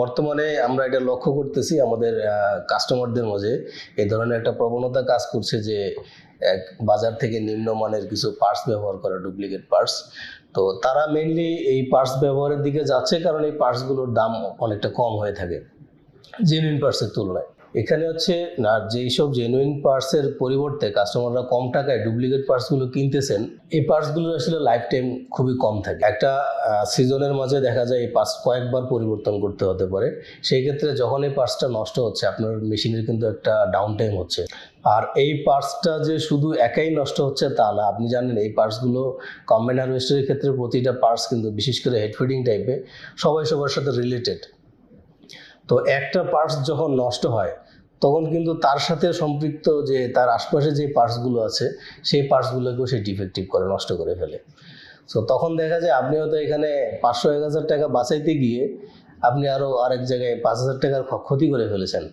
বর্তমানে আমরা এটা লক্ষ্য করতেছি আমাদের কাস্টমারদের মাঝে। এই ধরনের একটা প্রবণতা কাজ করছে যে, এক বাজার থেকে নিম্নমানের কিছু পার্টস ব্যবহার করা ডুপ্লিকেট পার্টস তো তারা মেনলি এই পার্টস ব্যবহারের দিকে যাচ্ছে কারণ এই পার্টসগুলোর দাম অনেকটা কম হয়ে থাকে জেনুইন পার্টসের তুলনায়। এখানে হচ্ছে না যেই সব জেনুইন পার্টসের পরিবর্তে কাস্টমাররা কম টাকায় ডুপ্লিকেট পার্টসগুলো কিনতেছেন, এই পার্টসগুলোর আসলে লাইফ টাইম খুবই কম থাকে। একটা সিজনের মাঝে দেখা যায় এই পার্টস কয়েকবার পরিবর্তন করতে হতে পারে। সেই ক্ষেত্রে যখন এই পার্টসটা নষ্ট হচ্ছে, আপনার মেশিনের কিন্তু একটা ডাউন টাইম হচ্ছে। আর এই পার্টসটা যে শুধু একাই নষ্ট হচ্ছে তা না, আপনি জানেন এই পার্টসগুলো কম্বাইন হারভেস্টারের ক্ষেত্রে প্রতিটা পার্টস কিন্তু বিশেষ করে হেড ফিডিং টাইপে সবাই সবার সাথে রিলেটেড তো একটা পার্টস যখন নষ্ট হয়, তখন কিন্তু তার সাথে সম্পৃক্ত যে তার আশপাশে যে পার্টসগুলো আছে, সেই পার্টসগুলোকেও সে ডিফেক্টিভ করে, নষ্ট করে ফেলে। সো তখন দেখা যায় আপনি হয়তো এখানে পাঁচশো, এক হাজার টাকা বাঁচাইতে গিয়ে আপনি আরও আরেক জায়গায় পাঁচ হাজার টাকার ক্ষতি করে ফেলেছেন।